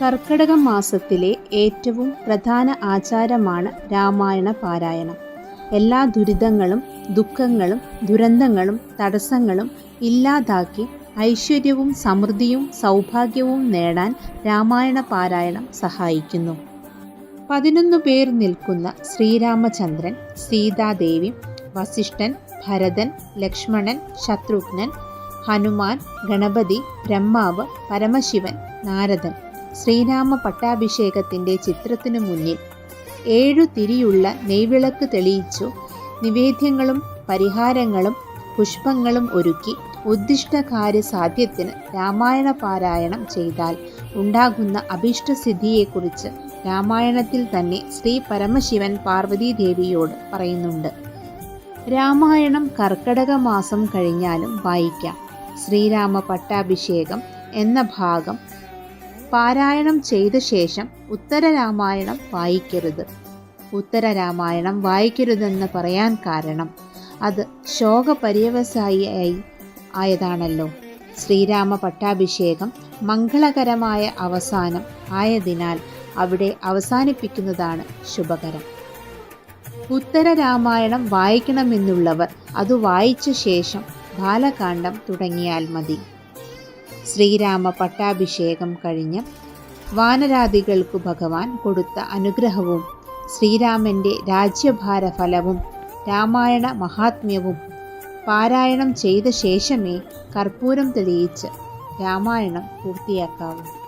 കർക്കടക മാസത്തിലെ ഏറ്റവും പ്രധാന ആചാരമാണ് രാമായണ പാരായണം. എല്ലാ ദുരിതങ്ങളും ദുഃഖങ്ങളും ദുരന്തങ്ങളും തടസ്സങ്ങളും ഇല്ലാതാക്കി ഐശ്വര്യവും സമൃദ്ധിയും സൗഭാഗ്യവും നേടാൻ രാമായണ പാരായണം സഹായിക്കുന്നു. പതിനൊന്ന് പേർ നിൽക്കുന്ന ശ്രീരാമചന്ദ്രൻ സീതാദേവി വസിഷ്ഠൻ ഭരതൻ ലക്ഷ്മണൻ ശത്രുഘ്നൻ ഹനുമാൻ ഗണപതി ബ്രഹ്മാവ് പരമശിവൻ നാരദൻ ശ്രീരാമ പട്ടാഭിഷേകത്തിന്റെ ചിത്രത്തിനു മുന്നിൽ ഏഴു തിരിയുള്ള നെയ്വിളക്ക് തെളിയിച്ചു. നിവേദ്യങ്ങളും പരിഹാരങ്ങളും പുഷ്പങ്ങളും ഒരുക്കി ഉദ്ദിഷ്ടകാര്യ സാധ്യത്തിന് രാമായണ പാരായണം ചെയ്താൽ ഉണ്ടാകുന്ന അഭീഷ്ടസിദ്ധിയെക്കുറിച്ച് രാമായണത്തിൽ തന്നെ ശ്രീ പരമശിവൻ പാർവതീദേവിയോട് പറയുന്നുണ്ട്. രാമായണം കർക്കടക മാസം കഴിഞ്ഞാലും വായിക്കാം. ശ്രീരാമ പട്ടാഭിഷേകം എന്ന ഭാഗം പാരായണം ചെയ്ത ശേഷം ഉത്തര രാമായണം വായിക്കരുത്. ഉത്തര രാമായണം വായിക്കരുതെന്ന് പറയാൻ കാരണം അത് ശോകപര്യവസായിയായി ആയതാണല്ലോ. ശ്രീരാമ പട്ടാഭിഷേകം മംഗളകരമായ അവസാനം ആയതിനാൽ അവിടെ അവസാനിപ്പിക്കുന്നതാണ് ശുഭകരം. ഉത്തര രാമായണം വായിക്കണമെന്നുള്ളവർ അത് വായിച്ച ശേഷം ബാലകാന്ഡം തുടങ്ങിയാൽ മതി. ശ്രീരാമ പട്ടാഭിഷേകം കഴിഞ്ഞ് വാനരാദികൾക്കു ഭഗവാൻ കൊടുത്ത അനുഗ്രഹവും ശ്രീരാമന്റെ രാജ്യഭാര ഫലവും രാമായണ മഹാത്മ്യവും പാരായണം ചെയ്ത ശേഷമേ കർപ്പൂരം തെളിയിച്ച് രാമായണം പൂർത്തിയാക്കാവൂ.